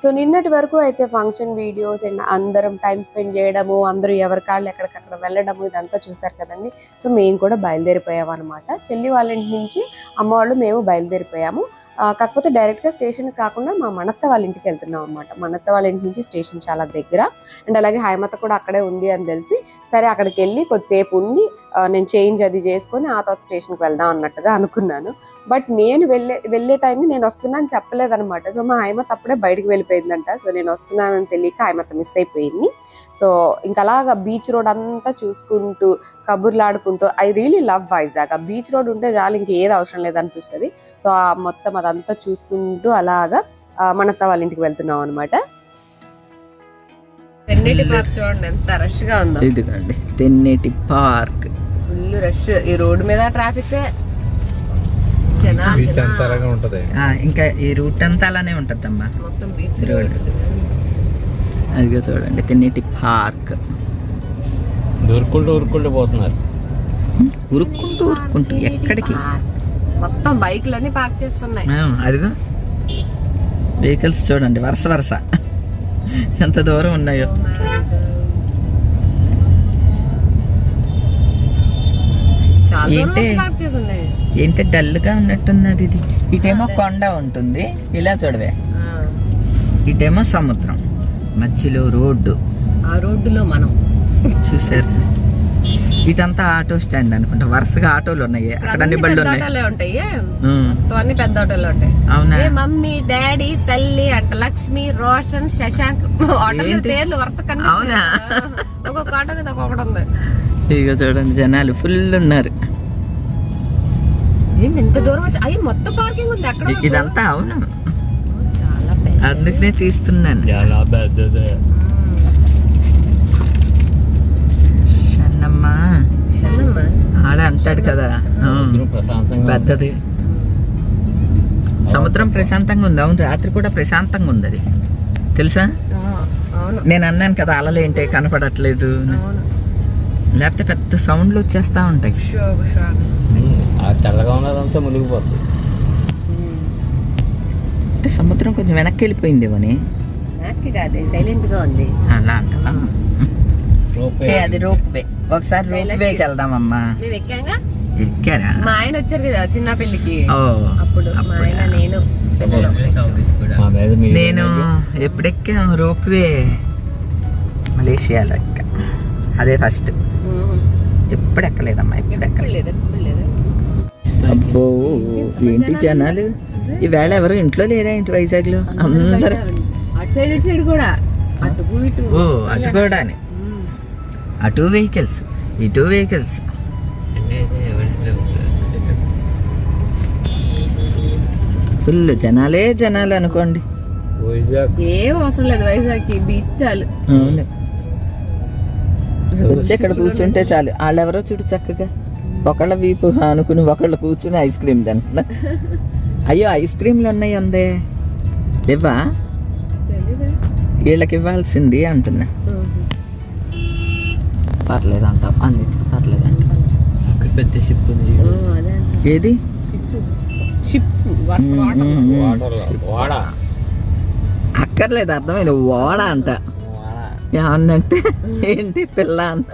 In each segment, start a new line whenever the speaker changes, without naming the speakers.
So నిన్నటి వరకు అయితే ఫంక్షన్ వీడియోస్ అండ్ అందరం టైం స్పెండ్ చేయడము అందరూ ఎవరి కాళ్ళు ఎక్కడికక్కడ వెళ్ళడము ఇదంతా చూసారు కదండి. సో మేము కూడా బయలుదేరిపోయాము అనమాట చెల్లి వాళ్ళ ఇంటి నుంచి అమ్మ వాళ్ళు మేము బయలుదేరిపోయాము. కాకపోతే డైరెక్ట్గా స్టేషన్ కాకుండా మా మనత్త వాళ్ళ ఇంటికి వెళ్తున్నాం అనమాట మనత్త వాళ్ళ ఇంటి నుంచి స్టేషన్ చాలా దగ్గర. అండ్ అలాగే హైమత కూడా అక్కడే ఉంది అని తెలిసి సరే అక్కడికి వెళ్ళి కొద్దిసేపు ఉండి నేను చేంజ్ అది చేసుకొని ఆ తర్వాత స్టేషన్కి వెళ్దాం అన్నట్టుగా అనుకున్నాను. బట్ నేను వెళ్ళే వెళ్ళే టైం నేను వస్తున్నాను చెప్పలేదన్నమాట. సో మా హైమత్ అప్పుడే బయటికి వెళ్ళిపోయిందంట. సో నేను వస్తున్నానని తెలియక హైమత్ మిస్ అయిపోయింది. సో ఇంకా అలాగా బీచ్ రోడ్ అంతా చూసుకుంటూ కబుర్లు ఆడుకుంటూ ఐ రియలీ లవ్ వైజాగ్ ఆ బీచ్ రోడ్ ఉంటే చాలు ఇంక ఏది అవసరం లేదనిపిస్తుంది. సో ఆ మొత్తం అదంతా చూసుకుంటూ అలాగా మనత్త వాళ్ళ ఇంటికి వెళ్తున్నాం అనమాట పార్క్ చూడండి ఎంత రష్గా ఉందో.
ఇదిగోండి తెన్నేటి పార్క్
ఫుల్ రష్ ఈ రోడ్డు మీద ట్రాఫిక్
బీచ్
జనాలు.
అంతా అలాగే ఉంటది.
ఆ, ఇంకా ఈ రూట్ అంతా అలానే ఉంటుందమ్మా.
మొత్తం బీచ్
రోడ్.
రోడ్
అదిగో చూడండి తెన్నేటి పార్క్.
దూరుకుంటూ ఊరుకుంటూ పోతున్నారు.
ఉరుక్కుంటూ ఉరుక్కుంటూ ఎక్కడికి?
మొత్తం బైక్లన్నీ పార్క్ చేస్తున్నాయి.
అదిగో. వెహికల్స్ చూడండి వరుస వరుస. ఎంత దూరం ఉన్నాయో. ఏంటి? ఏంటి డల్గా ఉన్నట్టున్నది ఇది? ఇటేమో కొండ ఉంటుంది. ఇలా చూడవే. ఇటేమో సముద్రం. మధ్యలో రోడ్డు.
ఆ రోడ్డులో మనం.
చూసారు ఇటంతా ఆటో స్టాండ్ అనుకుంటా. వరుసగా ఆటోలు ఉన్నాయి. అక్కడ అన్ని బళ్ళు
ఉంటాయి. అన్ని పెద్ద ఆటోలే ఉంటాయి.
అవునా?
ఏ మమ్మీ డాడీ తల్లి అంట లక్ష్మి రోషన్ శశాంక్. ఆటోల? పేర్లు వరుస
అవునా?
ఒక్కొక్క ఆటో మీద ఒక్కొక్కటి ఉంది.
ఇదిగో చూడండి జనాలు ఫుల్ ఉన్నారు.
ఇంత దూరం వచ్చి మొత్తం పార్కింగ్ ఉంది అక్కడ.
ఇదంతా అవును.
చాలా పెద్ద
అందుకనే తీస్తున్నాను.
చాలా పెద్దదే.
షన్నమ్మ.
ఆడ అంటాడు కదా. ఆ,
సముద్రం ప్రశాంతంగా
పెద్దది. సముద్రం ప్రశాంతంగా ఉంది. అవును రాత్రి కూడా ప్రశాంతంగా ఉంది అది. తెలుసా? నేను అన్నాను కదా అలలేంటే కనపడట్లేదు. లేకపోతే పెద్ద సౌండ్లు వచ్చేస్తా ఉంటాయి.
ఆ తెల్లగా ఉన్నదంతా మునిగిపోతుంది
అంటే సముద్రం కొంచెం వెనక్కి వెళ్ళిపోయిందేమోని
నాకు కాదే సైలెంట్గా ఉంది.
అలా అంటా
రోపే
ఏ, అది రోప్ వే. ఒకసారి రోప్ వేకి వెళ్దామమ్మా. ఎక్కారా?
మా ఆయన వచ్చారు కదా చిన్న పెళ్ళికి
ఓ
అప్పుడు మా? ఆయన నేను
నేను ఎప్పుడు ఎక్కాను రోప్ వే. మలేషియాలో. అదే ఫస్ట్. ఎప్పుడు ఎక్కలేదమ్మా ఎప్పుడు
ఎప్పుడు
ఎక్కలేదు అబ్బో ఏంటి జనాలు? ఈవేళ ఎవరు ఇంట్లో లేరా ఇంటి వైజాగ్లో అందరు?
అటు సైడ్ ఇటు సైడ్ కూడా. అటు ఇటు
ఓ అటు కూడా. అటు వెహికల్స్ ఇటు వెహికల్స్ ఫుల్ జనాలే జనాలు అనుకోండి.
వైజాగ్.
ఏం అవసరం లేదు వైజాగ్ బీచ్ చాలు.
అవును. వచ్చి ఇక్కడ కూర్చుంటే చాలు. వాళ్ళెవరో చూడు చక్కగా. ఒకళ్ళ వీపు అనుకుని ఒకళ్ళు కూర్చుని ఐస్ క్రీమ్ తింటున్నా అయ్యో ఐస్ క్రీమ్లు ఉన్నాయి అందే. ఇవ్వా?
తెలీదా?
వీళ్ళకి ఇవ్వాల్సింది అంటున్నా. పర్లేదు అంట అన్నిటికీ పర్లేదు అంట
అక్కడ పెద్ద షిప్ ఉంది.
ఏది?
షిప్
అక్కర్లేదు అర్థమైంది. ఓడ అంట. ఏమన్నంటే ఏంటి పిల్ల అంట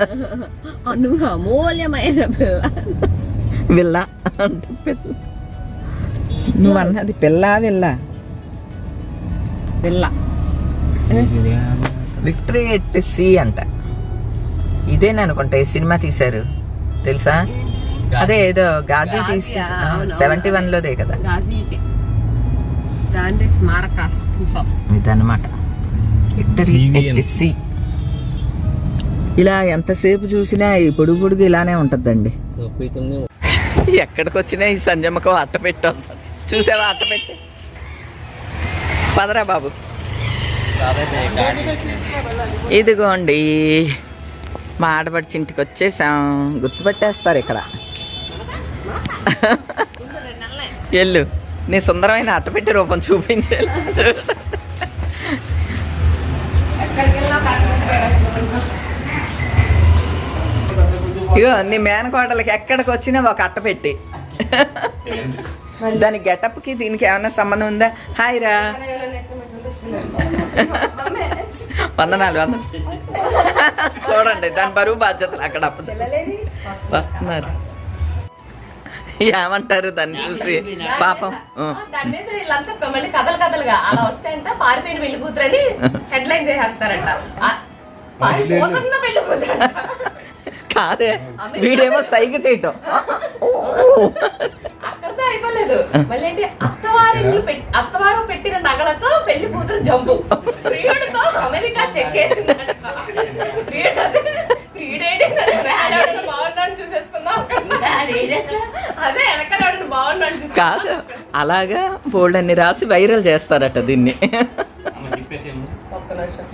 నువ్వు అమూల్యమైన పిల్ల.
విల్ల అంట పిల్ల. నువ్వు అన్నది పిల్ల విల్ల?
పిల్ల
విక్టరీ ఎట్ సి అంట. ఇదేనా అనుకుంటా ఈ సినిమా తీశారు. తెలుసా? అదే ఏదో గాజీ తీసి సెవెంటీ. వన్ లోదే కదా ఇదన్నమాట. విక్టరీ. ఎట్ సి. ఇలా ఎంతసేపు చూసినా ఈ పొడుగు పొడుగు ఇలానే ఉంటుందండి. ఎక్కడికి వచ్చినా ఈ సంజమ్మకు అట్ట పెట్టి చూసావా అట్ట పెట్టి? పదరా బాబు. ఇదిగోండి. మా ఆడపడిచి ఇంటికి వచ్చేసాం. గుర్తుపట్టేస్తారు ఇక్కడ. ఎల్లు నీ సుందరమైన అట్టపెట్టి రూపం చూపించే. ఇగో నీ మేనకోడలకి ఎక్కడికి వచ్చినా ఒక అట్ట పెట్టి. దాని గెటప్కి దీనికి ఏమైనా సంబంధం ఉందా? హాయ్ రా. వందనాలు వందనాలు. చూడండి దాని బరువు బాధ్యతలు అక్కడ వస్తున్నారు. ఏమంటారు దాన్ని చూసి? పాపం.
కథలు కథలుగా. అలా వస్తే అంట పారిపోయిన పెళ్ళి కూతురని హెడ్ లైన్ చేసేస్తారంట. ఆ, పారిపోతున్న పెళ్ళి కూతురంట.
కాదే. వీడేమో సైగ చేయటం.
అక్కడితో అయిపోలేదు. మళ్ళీ అత్తవారు పెట్టిన నగలతో పెళ్ళి కూతురు జంపు ప్రియుడితో అమెరికా ప్రియుడు అదే.
కాదు. అలాగా బోల్డన్ని రాసి వైరల్ చేస్తారట దీన్ని.
అమ్మ చెప్పేసేమో
ఒక్క నిమిషం.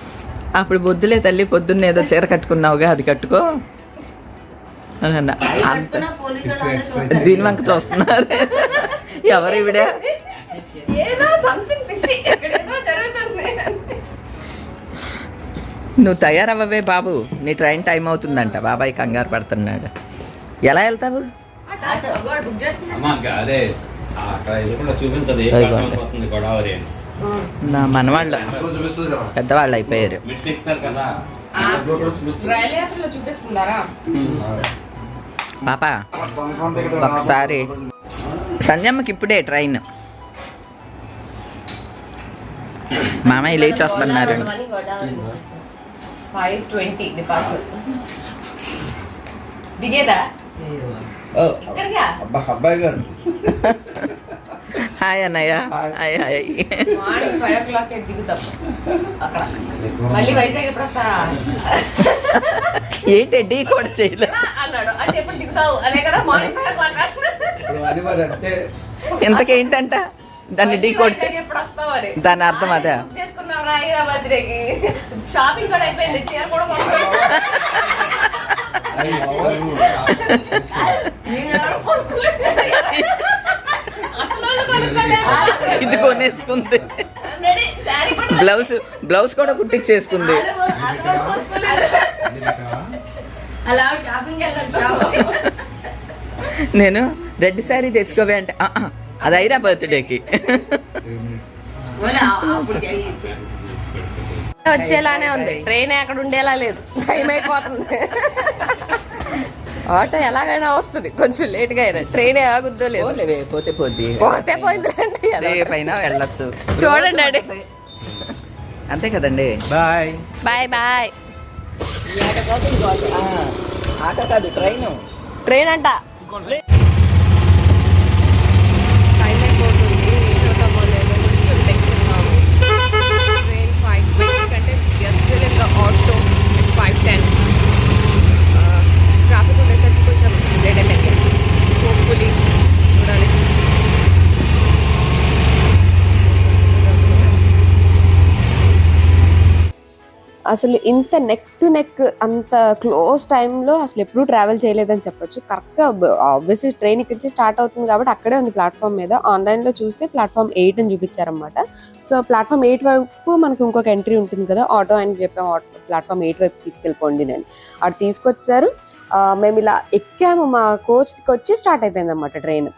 అప్పుడు బొద్దులే తల్లి పొద్దున్న ఏదో చీర కట్టుకున్నావుగా అది కట్టుకో. దీని వంక చూస్తున్నారు. ఎవరు ఇవిడే?
ఏదో సంథింగ్ ఫిషి ఎక్కడేదో జరుగుతుంది.
నువ్వు తయారవ్వవే బాబు. నీ ట్రైన్ టైం అవుతుందంట. బాబాయ్ కంగారు పడుతున్నాడు. ఎలా వెళ్తావు? నా మనవాళ్ళు పెద్దవాళ్ళు అయిపోయారు. పాప ఒకసారి సంజమ్మకి ఇప్పుడే ట్రైన్. మామయ్య లేచి వస్తున్నారు
దిగేదా?
అబ్బాయి గారు.
హాయ్ అన్నయ్య.
Hi.
Hi
morning five o'clock దిగుతాం అక్కడ. మళ్ళీ వైజాగ్ ఎప్పుడు వస్తా.
ఏంటి ఢీ కూడా చేయలే.
ఎలా అన్నాడు. అంటే ఎప్పుడు దిగుతావు? అనే కదా మార్నింగ్ ఫైవ్ ఓ క్లాక్
ఇప్పుడు అది మరి అంతే
ఇంతకేంటంట దాన్ని ఢీ కోడ్ దాని అర్థం అదే.
హైదరాబాద్కి షాపింగ్ కూడా అయిపోయింది చీర కూడా కొనుక్కున్నాం
అయ్యి బాబోయ్.
అసలు వాళ్ళు కొనుక్కోలేదు.
ఇది కొనేసుకుంది. బ్లౌజ్ బ్లౌజ్ కూడా కుట్టించేసుకుంది. నేను రెడ్ శారీ తెచ్చుకోవే అంటే "ఆ, ఆ, అది అయిరా బర్త్డేకి.
వచ్చేలానే ఉంది. ట్రైన్ అక్కడ ఉండేలా లేదు. టైం అయిపోతుంది. ఆటో ఎలాగైనా వస్తుంది. కొంచెం లేట్గా అయినా. ట్రైన్ ఆగుద్దో లేదు.
పోతే పోద్ది.
పోతే పోయిందిలేండి
రేపైనా వెళ్ళొచ్చు.
చూడండి డాడీ.
అంతే కదండి.
బాయ్.
Bye bye.
ఆటో కాదు ట్రైన్.
ట్రైన్ అంట. ట్రైన్ ఫైవ్ కంటే జస్ట్ ఇంకా ఆటో ఫైవ్ టెన్ ట్రాఫిక్ ఉండేసరికి కొంచెం లేట్ అయితే హోప్ఫుల్లీ చూడాలి అసలు ఇంత నెక్ టు నెక్ అంత క్లోజ్ టైంలో అసలు ఎప్పుడూ ట్రావెల్ చేయలేదని చెప్పొచ్చు. కరెక్ట్గా ఆబ్వియస్లీ ట్రైన్ ఇక్కడి స్టార్ట్ అవుతుంది కాబట్టి అక్కడే ఉంది ప్లాట్ఫామ్ మీద. ఆన్లైన్లో చూస్తే ప్లాట్ఫామ్ ఎయిట్ అని చూపించారనమాట సో ప్లాట్ఫామ్ ఎయిట్ వరకు మనకు ఇంకొక ఎంట్రీ ఉంటుంది కదా ఆటో అని చెప్పాము ఆటో ప్లాట్ఫామ్ ఎయిట్ వైపు తీసుకెళ్ళిపోండి నేను అటు తీసుకొచ్చారు. మేము ఇలా ఎక్కాము. మా కోచ్కి వచ్చి స్టార్ట్ అయిపోయింది అనమాట train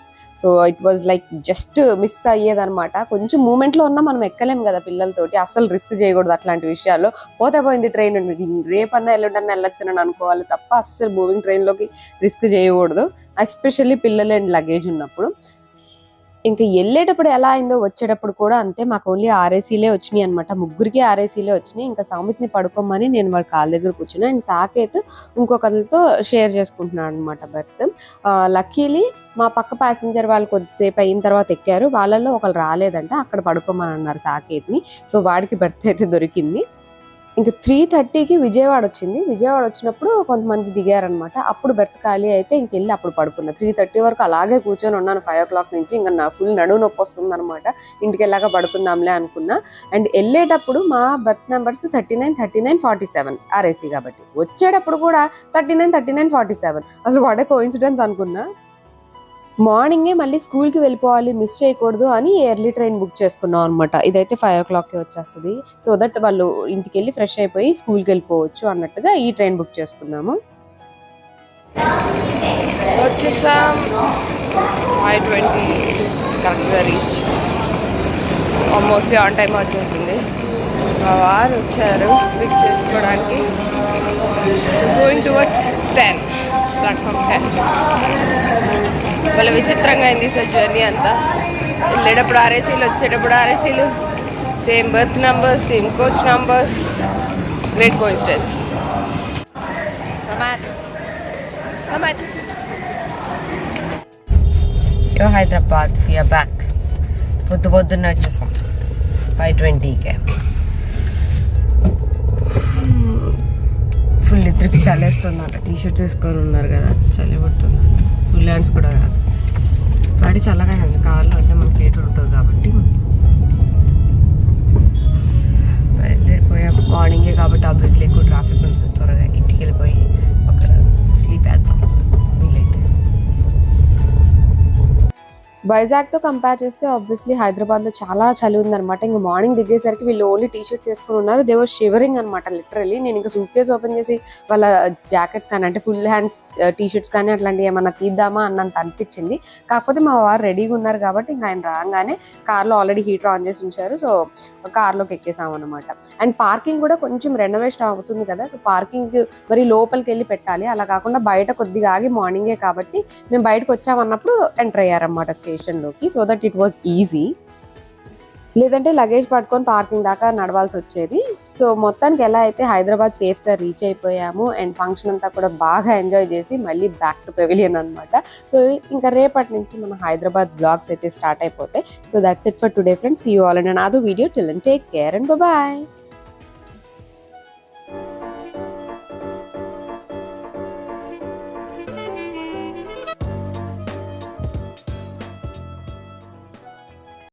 so it was like just miss అయ్యేదన్నమాట. కొంచెం మూమెంట్లో ఉన్నా మనం ఎక్కలేం కదా పిల్లలతోటి. అస్సలు రిస్క్ చేయకూడదు అట్లాంటి విషయాల్లో. పోతే పోయింది ట్రైన్ రేపన్నా ఎల్లుండన్నా వెళ్ళొచ్చని అనుకోవాలి తప్ప అస్సలు మూవింగ్ ట్రైన్లోకి రిస్క్ చేయకూడదు. ఎస్పెషల్లీ పిల్లలు అండ్ లగేజ్ ఉన్నప్పుడు. ఇంకా వెళ్ళేటప్పుడు ఎలా అయిందో వచ్చేటప్పుడు కూడా అంతే మాకు ఓన్లీ ఆర్ఏసీలే వచ్చినాయి అనమాట ముగ్గురికి ఆర్ఏసీలే వచ్చినాయి. ఇంకా సౌమిత్ని పడుకోమని నేను వాడి కాళ్ళ దగ్గర కూర్చున్నా. అండ్ సాకేత్ ఇంకొకరితో షేర్ చేసుకుంటున్నాను అనమాట బర్త్ లక్కీలీ మా పక్క ప్యాసింజర్ వాళ్ళు కొద్దిసేపు అయిన తర్వాత ఎక్కారు. వాళ్ళల్లో ఒకరు రాలేదంట. అక్కడ పడుకోమని అన్నారు సాకేత్ని. సో వాడికి బర్త్ అయితే దొరికింది. ఇంకా త్రీ థర్టీకి విజయవాడ వచ్చింది. విజయవాడ వచ్చినప్పుడు కొంతమంది దిగారనమాట. అప్పుడు బెర్త్ ఖాళీ అయితే ఇంకెళ్ళి అప్పుడు పడుకున్నా. త్రీ థర్టీ వరకు అలాగే కూర్చొని ఉన్నాను. ఫైవ్ ఓ క్లాక్ నుంచి ఇంకా నా ఫుల్ నడువు నొప్పి వస్తుంది అనమాట ఇంటికి వెళ్ళాక పడుకుందాంలే అనుకున్నా. అండ్ వెళ్ళేటప్పుడు మా berth numbers thirty nine thirty nine forty seven RAC కాబట్టి. వచ్చేటప్పుడు కూడా thirty nine thirty nine forty seven అసలు వాడే కోఇన్సిడెన్స్ అనుకున్నా. మార్నింగే మళ్ళీ స్కూల్కి వెళ్ళిపోవాలి మిస్ చేయకూడదు అని ఎర్లీ ట్రైన్ బుక్ చేసుకున్నాం అనమాట ఇదైతే ఫైవ్ ఓ క్లాక్కి వచ్చేస్తుంది. సో దట్ వాళ్ళు ఇంటికి వెళ్ళి ఫ్రెష్ అయిపోయి స్కూల్కి వెళ్ళిపోవచ్చు అన్నట్టుగా ఈ ట్రైన్ బుక్ చేసుకున్నాము. వచ్చేసాం. ఫైవ్ ట్వంటీ కరెక్ట్గా రీచ్ మోస్ట్లీ ఆన్ టైమ్ వచ్చేసింది. మా వారు వచ్చారు పిక్ చేసుకోవడానికి. Going towards ten platform ten వాళ్ళ విచిత్రంగా అయింది సార్ జర్నీ అంతా. వెళ్ళేటప్పుడు ఆర్ఏసీలు వచ్చేటప్పుడు ఆర్ఏసీలు same berth numbers same coach numbers great సమాత్ యో హైదరాబాద్ ఫియర్ బ్యాక్ పొద్దు పొద్దున్నే వచ్చేసాం. ఫైవ్ ట్వంటీకే ఫుల్ ఇద్దరికి చలేస్తుందంట. టీ షర్ట్ వేసుకొని ఉన్నారు కదా చలి పడుతుందంట ఫుల్ హ్యాండ్స్ కూడా కాదు. గాడి చల్లగానే ఉంది. కార్లో అంటే మనకి హీటర్ ఉంటుంది కాబట్టి. బయలుదేరిపోయాం. మార్నింగే కాబట్టి ఆబ్వియస్లీ ఎక్కువ ట్రాఫిక్ ఉంటుంది త్వరగా. వైజాగ్తో కంపేర్ చేస్తే ఆబ్వియస్లీ హైదరాబాద్లో చాలా చలి ఉందన్నమాట. ఇంకా మార్నింగ్ దిగేసరికి వీళ్ళు ఓన్లీ టీ షర్ట్స్ వేసుకుని ఉన్నారు దేవర్ షివరింగ్ అనమాట లిటరలీ నేను ఇంకా సూట్ కేసు ఓపెన్ చేసి వాళ్ళ జాకెట్స్ కానీ అంటే ఫుల్ హ్యాండ్స్ టీ షర్ట్స్ కానీ అట్లాంటివి ఏమన్నా తీద్దామా అన్నంత అనిపించింది. కాకపోతే మా వారు రెడీగా ఉన్నారు కాబట్టి ఇంకా ఆయన రాగానే కార్లో ఆల్రెడీ హీటర్ ఆన్ చేసి ఉంచారు. సో కార్లోకి ఎక్కేసాం అనమాట అండ్ పార్కింగ్ కూడా కొంచెం రెనోవేషన్ అవుతుంది కదా సో పార్కింగ్ మరి లోపలికి వెళ్ళి పెట్టాలి. అలా కాకుండా బయట కొద్దిగా ఆగి మార్నింగే కాబట్టి మేము బయటకు వచ్చామన్నప్పుడు ఎంటర్ అయ్యారన్నమాట స్టేషన్లోకి so that it was easy లేదంటే లగేజ్ పట్టుకొని పార్కింగ్ దాకా నడవాల్సి వచ్చేది. సో మొత్తానికి ఎలా అయితే హైదరాబాద్ సేఫ్గా రీచ్ అయిపోయాము అండ్ ఫంక్షన్ అంతా కూడా బాగా ఎంజాయ్ చేసి మళ్ళీ బ్యాక్ టు పెవిలియన్ అనమాట సో ఇంకా రేపటి నుంచి మన హైదరాబాద్ బ్లాగ్స్ అయితే స్టార్ట్ అయిపోతాయి. So that's it for today friends you all and నాదో video till take care and bye